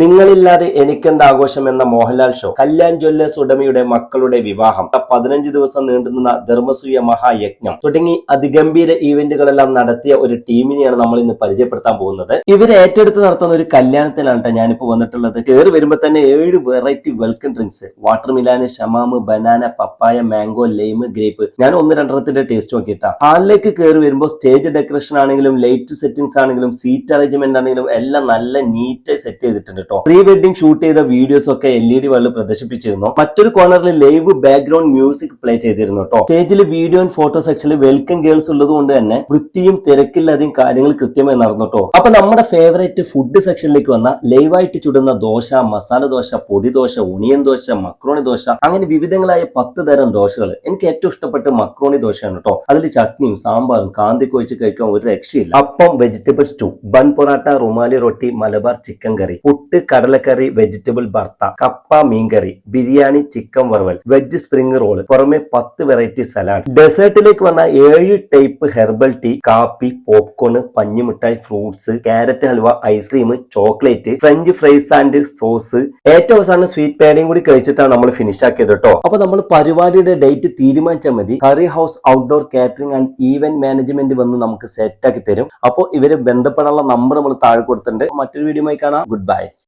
നിങ്ങളില്ലാതെ എനിക്കെന്ത് ആഘോഷം എന്ന മോഹൻലാൽ ഷോ കല്യാൺ ജ്വല്ലേഴ്സ് ഉടമയുടെ മക്കളുടെ വിവാഹം. പതിനഞ്ച് ദിവസം നീണ്ടുനിന്ന ധർമ്മസൂയ മഹായജ്ഞം. തുടങ്ങി അതിഗംഭീര ഈവന്റുകളെല്ലാം നടത്തിയ ഒരു ടീമിനെയാണ് നമ്മൾ ഇന്ന് പരിചയപ്പെടുത്താൻ പോകുന്നത്. ഇവരെ ഏറ്റെടുത്ത് നടത്തുന്ന ഒരു കല്യാണത്തിലാണ് ഞാനിപ്പോ വന്നിട്ടുള്ളത്. കയറി വരുമ്പോ തന്നെ ഏഴ് variety welcome drinks water മിലാന് ഷമാമ് banana papaya mango lime grape ഞാൻ ഒന്ന് രണ്ടെണ്ണത്തിന്റെ ടേസ്റ്റ് നോക്കിയിട്ടാ. ഹാളിലേക്ക് കയറി വരുമ്പോൾ സ്റ്റേജ് ഡെക്കറേഷൻ ആണെങ്കിലും ലൈറ്റ് സെറ്റിംഗ്സ് ആണെങ്കിലും സീറ്റ് അറേഞ്ച്മെന്റ് ആണെങ്കിലും എല്ലാം നല്ല നീറ്റായി സെറ്റ് ചെയ്തിട്ടുണ്ട് കേട്ടോ. പ്രീ വെഡിങ് ഷൂട്ട് ചെയ്ത വീഡിയോസ് ഒക്കെ എൽ ഇ ഡി വേൾഡ് പ്രദർശിപ്പിച്ചിരുന്നു. മറ്റൊരു കോർണറിൽ ലൈവ് ബാക്ക്ഗ്രൗണ്ട് മ്യൂസിക് പ്ലേ ചെയ്തിരുന്നു കേട്ടോ. സ്റ്റേജിൽ വീഡിയോ ആൻഡ് ഫോട്ടോ സെക്ഷനിൽ വെൽക്കം ഗേൾസ് ഉള്ളത് കൊണ്ട് തന്നെ വൃത്തിയും തിരക്കില്ലാതെയും കാര്യങ്ങൾ കൃത്യമായി നടന്നു കേട്ടോ. അപ്പൊ നമ്മുടെ ഫേവറേറ്റ് ഫുഡ് സെക്ഷനിലേക്ക് വന്ന ലൈവായിട്ട് ചുടുന്ന ദോശ മസാല ദോശ പൊടി ദോശ ഉണിയൻ ദോശ മക്രോണി ദോശ അങ്ങനെ വിവിധങ്ങളായ പത്ത് തരം ദോശകൾ എനിക്ക് ഏറ്റവും ഇഷ്ടപ്പെട്ട മക്രോണി ദോശയാണ് കേട്ടോ. അതിൽ ചട്നിയും സാമ്പാറും കാന്തിക്ക് ഒഴിച്ച് കഴിക്കാൻ ഒരു രക്ഷയില്ല. Appam vegetable stew bun parotta rumali roti Malabar chicken curry puttu കടലക്കറി വെജിറ്റബിൾ ഭർത്ത കപ്പ മീൻകറി ബിരിയാണി ചിക്കൻ വറവൽ വെജ് സ്പ്രിംഗ് റോൾ പുറമെ പത്ത് വെറൈറ്റി സലാഡ് ഡെസേർട്ടിലേക്ക് വന്ന ഏഴ് ടൈപ്പ് ഹെർബൽ ടീ കാപ്പി popcorn പഞ്ഞിമിഠായി fruits carrot halwa ice cream chocolate French fries and sauce ഏറ്റവും അവസാനം സ്വീറ്റ് പേടയും കൂടി കഴിച്ചിട്ടാണ് നമ്മൾ ഫിനിഷ് ആക്കിയത് കേട്ടോ അപ്പൊ നമ്മൾ പരിപാടിയുടെ ഡേറ്റ് തീരുമാനിച്ചാൽ മതി. Curry house outdoor catering and event management വന്ന് നമുക്ക് സെറ്റ് ആക്കി തരും. അപ്പോൾ ഇവരെ ബന്ധപ്പെടാനുള്ള നമ്പർ നമ്മൾ താഴെ കൊടുത്തിട്ടുണ്ട്. മറ്റൊരു വീഡിയോ ആയി കാണാം. Good bye